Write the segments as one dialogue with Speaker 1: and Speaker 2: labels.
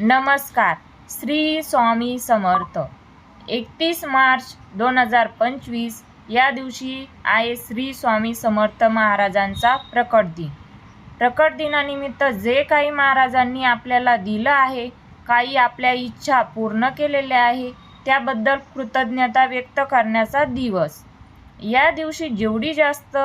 Speaker 1: नमस्कार. श्री स्वामी समर्थ. एकतीस मार्च दोन हजार पंचवीस या दिवशी आहे श्री स्वामी समर्थ महाराजांचा प्रकट दिन. प्रकट दिनानिमित्त जे काही महाराजांनी आपल्याला दिलं आहे काही आपल्या इच्छा पूर्ण केलेल्या आहे त्याबद्दल कृतज्ञता व्यक्त करण्याचा दिवस. या दिवशी जेवढी जास्त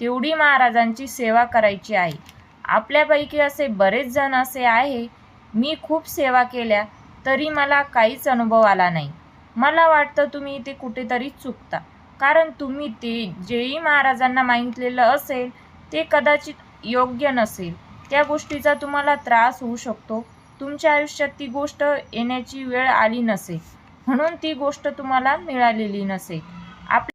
Speaker 1: तेवढी महाराजांची सेवा करायची आहे. आपल्यापैकी असे बरेच जण असे आहे मी खूप सेवा केल्या तरी मला काहीच अनुभव आला नाही. मला वाटतं तुम्ही ते कुठेतरी चुकता. कारण तुम्ही ते जेही महाराजांना मागितलेलं असेल ते कदाचित योग्य नसेल. त्या गोष्टीचा तुम्हाला त्रास होऊ शकतो. तुमच्या आयुष्यात ती गोष्ट येण्याची वेळ आली नसेल. म्हणून ती गोष्ट तुम्हाला मिळालेली नसेल. आप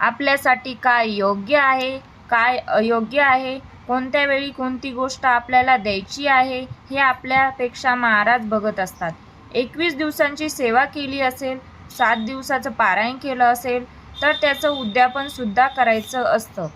Speaker 1: आपल्यासाठी काय योग्य आहे काय अयोग्य आहे कोणत्या वेळी कोणती गोष्ट आपल्याला द्यायची आहे हे आपल्यापेक्षा महाराज बघत असतात. एकवीस दिवसांची सेवा केली असेल सात दिवसाचं पारायण केलं असेल तर त्याचं उद्यापनसुद्धा करायचं असतं.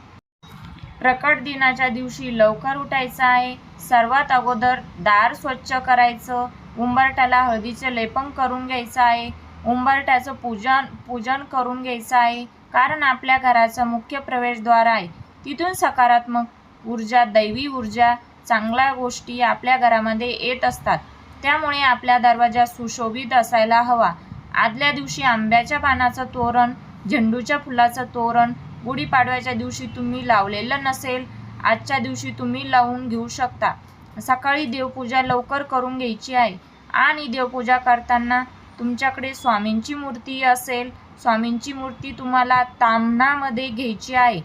Speaker 1: प्रकट दिनाच्या दिवशी लवकर उठायचं आहे सर्वात अगोदर दार स्वच्छ करायचं उंबरट्याला हळदीचे लेपन करून घ्यायचं आहे उंबरट्याचं पूजन पूजन करून घ्यायचं आहे कारण आपल्या घराचं मुख्य प्रवेशद्वार आहे. तिथून सकारात्मक ऊर्जा दैवी ऊर्जा चांगल्या गोष्टी आपल्या घरामध्ये येत असतात. त्यामुळे आपल्या दरवाजा सुशोभित असायला हवा. आदल्या दिवशी आंब्याच्या पानाचं तोरण झेंडूच्या फुलाचं तोरण गुढीपाडव्याच्या दिवशी तुम्ही लावलेलं नसेल आजच्या दिवशी तुम्ही लावून घेऊ शकता. सकाळी देवपूजा लवकर करून घ्यायची आहे. आणि देवपूजा करताना तुमच्याकडे स्वामींची मूर्ती असेल स्वामींची मूर्ती तुम्हाला तामणामध्ये घ्यायची आहे.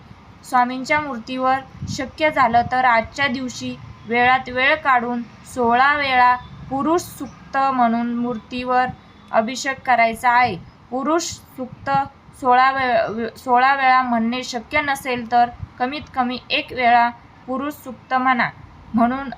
Speaker 1: स्वामींच्या मूर्तीवर शक्य झालं तर आजच्या दिवशी वेळात वेळ काढून सोळा वेळा पुरुष सुक्त म्हणून मूर्तीवर अभिषेक करायचा आहे. पुरुष सुक्त सोळा वेळ सोळा वेळा म्हणणे शक्य नसेल तर कमीत कमी एक वेळा पुरुष सुक्त म्हणा. म्हणून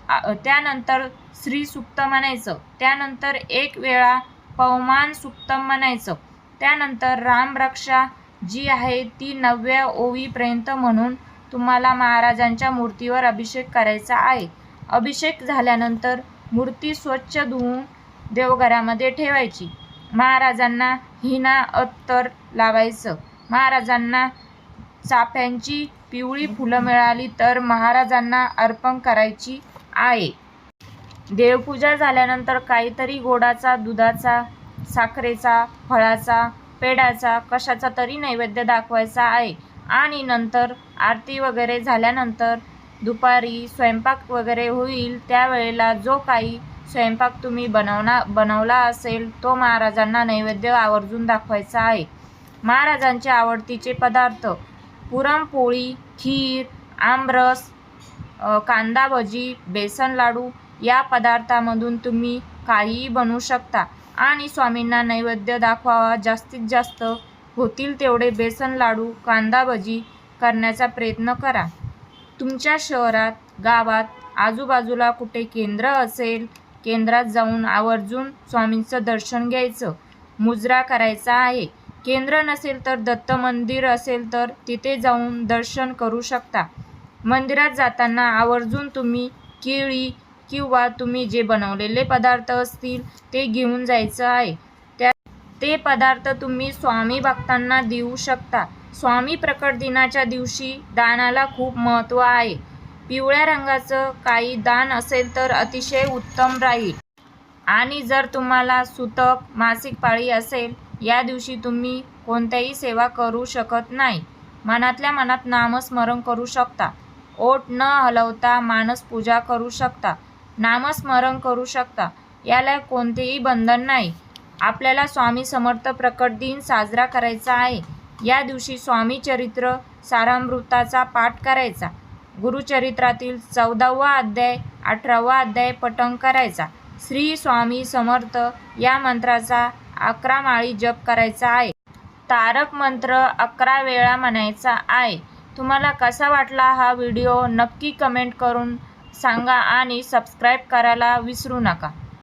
Speaker 1: त्यानंतर स्त्री सुक्त म्हणायचं. त्यानंतर एक वेळा पवमान सुक्त म्हणायचं. त्यानंतर रामरक्षा जी आहे ती नवव्या ओवीपर्यंत म्हणून तुम्हाला महाराजांच्या मूर्तीवर अभिषेक करायचा आहे. अभिषेक झाल्यानंतर मूर्ती स्वच्छ धुवून देवघरामध्ये ठेवायची. महाराजांना हिना अत्तर लावायचं. महाराजांना चाफ्यांची पिवळी फुलं मिळाली तर महाराजांना अर्पण करायची आहे. देवपूजा झाल्यानंतर काहीतरी गोडाचा दुधाचा साखरेचा फळाचा पेढ्याचा कशाचा तरी नैवेद्य दाखवायचा आहे. आणि नंतर आरती वगैरे झाल्यानंतर दुपारी स्वयंपाक वगैरे होईल त्यावेळेला जो काही स्वयंपाक तुम्ही बनवना बनवला असेल तो महाराजांना नैवेद्य आवर्जून दाखवायचा आहे. महाराजांचे आवडतीचे पदार्थ पुरणपोळी खीर आमरस कांदा भजी बेसन लाडू या पदार्थामधून तुम्ही काहीही बनवू शकता. आणि स्वामींना नैवेद्य दाखवावा जास्तीत जास्त. होतील तेवढे बेसन लाडू कांदा भजी करण्याचा प्रयत्न करा. तुमच्या शहरात गावात आजूबाजूला कुठे केंद्र असेल केंद्रात जाऊन आवर्जून स्वामींचं दर्शन घ्यायचं मुजरा करायचा आहे. केंद्र नसेल तर दत्त मंदिर असेल तर तिथे जाऊन दर्शन करू शकता. मंदिरात जाताना आवर्जून तुम्ही केळी किंवा तुम्ही जे बनवलेले पदार्थ असतील ते घेऊन जायचं आहे. त्या ते पदार्थ तुम्ही स्वामी भक्तांना देऊ शकता. स्वामी प्रकट दिनाच्या दिवशी दानाला खूप महत्त्व आहे. पिवळ्या रंगाचं काही दान असेल तर अतिशय उत्तम राहील. आणि जर तुम्हाला सुतक मासिक पाळी असेल या दिवशी तुम्ही कोणत्याही सेवा करू शकत नाही. मनातल्या मनात नामस्मरण करू शकता. ओठ न हलवता मानस पूजा करू शकता. नामस्मरण करू शकता. याला कोणतेही बंधन नाही. आपल्याला स्वामी समर्थ प्रकट दिन साजरा करायचा आहे. या दिवशी स्वामी चरित्र सारामृताचा पाठ करायचा. गुरुचरित्रातील चौदावा अध्याय अठरावा अध्याय पठण करायचा. श्री स्वामी समर्थ या मंत्राचा अकरा माळी जप करायचा आहे. तारक मंत्र अकरा वेळा म्हणायचा आहे. तुम्हाला कसा वाटला हा व्हिडिओ नक्की कमेंट करून सांगा आणि सबस्क्राईब करायला विसरू नका.